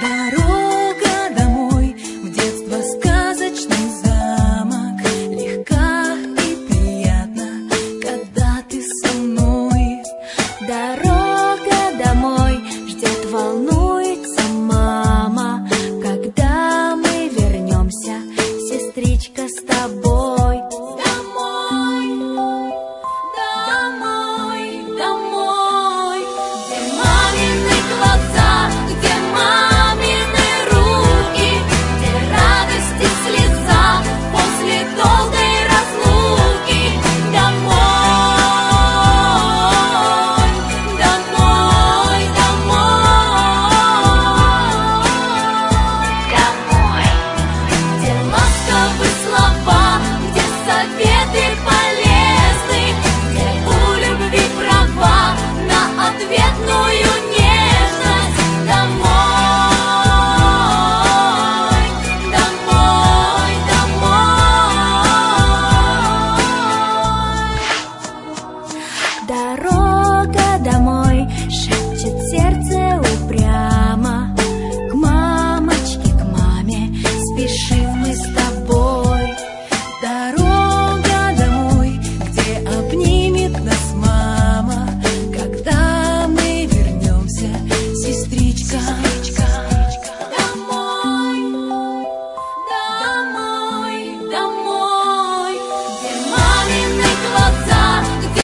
Дорога домой в детство сказочный замок. Легка и приятно, когда ты со мной. Дорога домой ждет волну. Дорога домой шепчет сердце.